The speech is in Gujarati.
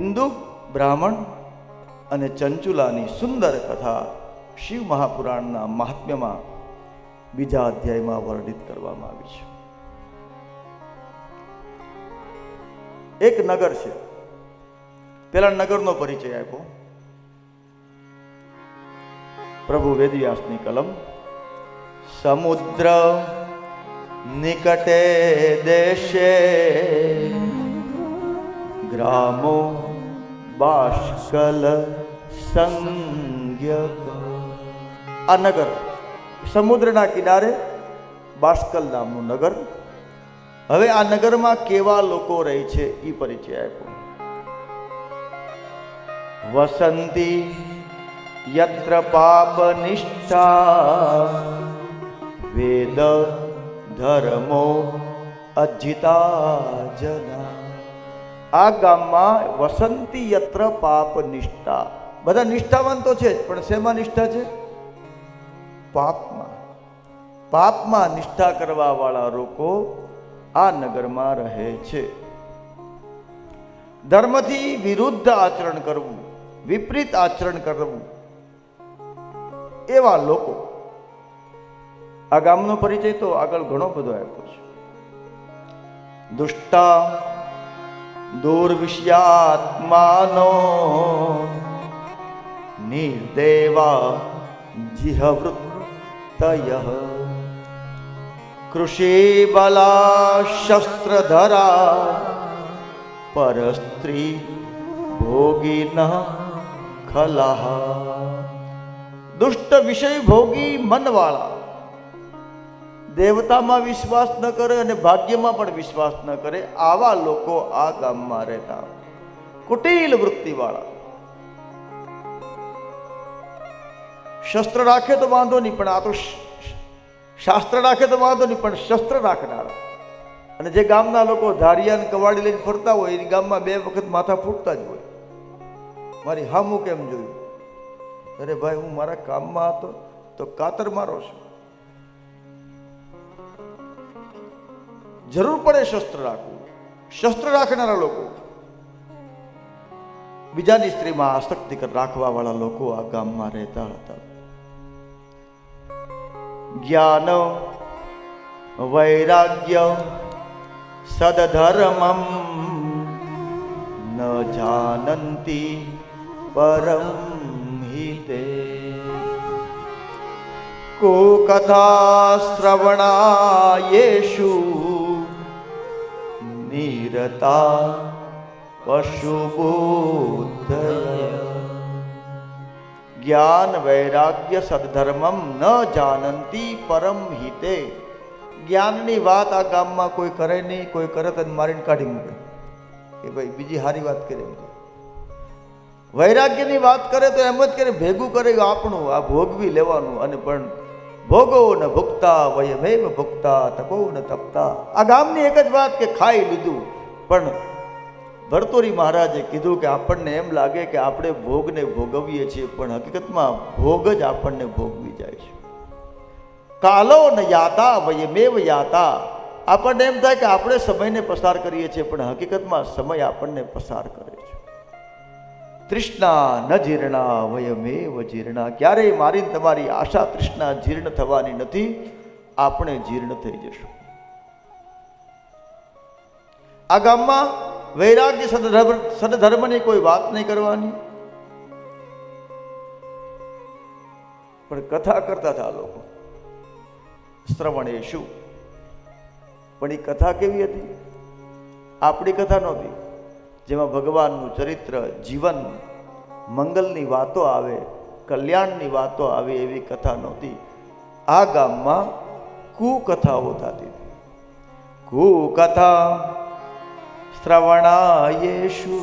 બિંદુ બ્રાહ્મણ અને ચંચુલાની સુંદર કથા શિવ મહાપુરાણના મહાત્મ્યમાં બીજા અધ્યાયમાં વર્ણિત કરવામાં આવી છે. એક નગર છે. પેલા નગરનો પરિચય આપ્યો. પ્રભુ વેદવ્યાસની કલમ, સમુદ્ર નિકટે દેશે ગ્રામો બાષ્કલ સંજ્ઞક આ નગર સમુદ્રના કિનારે બાષ્કલ નામનું નગર. હવે આ નગરમાં કેવા લોકો રહે છે એ પરિચય આપ્યો. વસંતી યત્ર પાપ નિષ્ઠા. વેદ ધર્મો અજિતા જના. આ ગામમાં વસંતી યત્ર પાપ નિષ્ઠા. બધા નિષ્ઠાવાન તો છે જ, પણ શેમાં નિષ્ઠા છે? પાપમાં. પાપમાં નિષ્ઠા કરવા વાળા લોકો આ નગરમાં રહે છે. ધર્મથી વિરુદ્ધ આચરણ કરવું, વિપરીત આચરણ કરવું, એવા લોકો. આ ગામનો પરિચય તો આગળ ઘણો બધો આપ્યો છે. દુષ્ટા દુર્વિષ્યાત્માનો નિર્દેવા જીહવૃત્તય. કૃષિબલા શસ્ત્રધરા પરસ્ત્રી ભોગીન ખલા દુષ્ટ વિષય ભોગી મનવાળા દેવતામાં વિશ્વાસ ન કરે અને ભાગ્યમાં પણ વિશ્વાસ ન કરે, આવા લોકો આ ગામમાં રહેતા. કુટિલ વૃત્તિવાળા. શસ્ત્ર રાખે તો વાંધો નહીં, પણ આ તો શાસ્ત્ર રાખે તો વાંધો નહીં, પણ શસ્ત્ર રાખનારા. અને જે ગામના લોકો ધારિયા અને કવાડી લઈને ફરતા હોય એ ગામમાં બે વખત માથા ફૂટતા જ હોય. મારી હામું કેમ જોયું? અરે ભાઈ, હું મારા કામમાં હતો, તો કાતર મારો છું. જરૂર પડે શસ્ત્ર રાખવું. શસ્ત્ર રાખનારા લોકો. બીજાની સ્ત્રીમાં આસક્તિ રાખવા વાળા લોકો આ ગામમાં રહેતા હતા. જ્ઞાન વૈરાગ્ય સદધર્મમ, ન જાનંતી પરમ હિતે. કથા શ્રવણાયેષુ નિરતા પશુબુદ્ધય જ્ઞાન વૈરાગ્ય સદધર્મમ ન જાનંતી પરમ હિતે જ્ઞાનની વાત આ ગામમાં કોઈ કરે નહીં, કોઈ કરે તો મારીને કાઢી મૂકે। કે ભાઈ, બીજી સારી વાત કરે વૈરાગ્યની વાત કરે તો એમ જ કરે, ભેગું કરે આપણું, આ ભોગવી લેવાનું અને પણ ભોગો ન ભૂખતા વયમેમ ભૂખતા તપો ન તપતા આ ગામની એક જ વાત કે ખાઈ લીધું. પણ ભરતોરી મહારાજે કીધું કે આપણને એમ લાગે કે આપણે ભોગને ભોગવીએ છીએ, પણ હકીકતમાં ભોગ જ આપણને ભોગવી જાય છે. કાલો ન યાતા વયમેવ યાતા. આપણને એમ થાય કે આપણે સમયને પસાર કરીએ છીએ, પણ હકીકતમાં સમય આપણને પસાર કરે છે. તૃષ્ણા ન જીર્ણા, વયમેવ જીર્ણા. ક્યારેય મારી તમારી આશા તૃષ્ણા જીર્ણ થવાની નથી, આપણે જીર્ણ થઈ જશું. આ ગામમાં વૈરાગ્ય સદધર્મ, સદધર્મની કોઈ વાત નહીં કરવાની. પણ કથા કરતા હતા લોકો. શ્રવણ એ શું? પણ એ કથા કેવી હતી? આપણી કથા નહોતી. જેમાં ભગવાનનું ચરિત્ર, જીવન, મંગલની વાતો આવે, કલ્યાણની વાતો આવે એવી કથા નહોતી. આ ગામમાં કુકથાઓ થતી હતી. કુકથા શ્રવણાયેશુ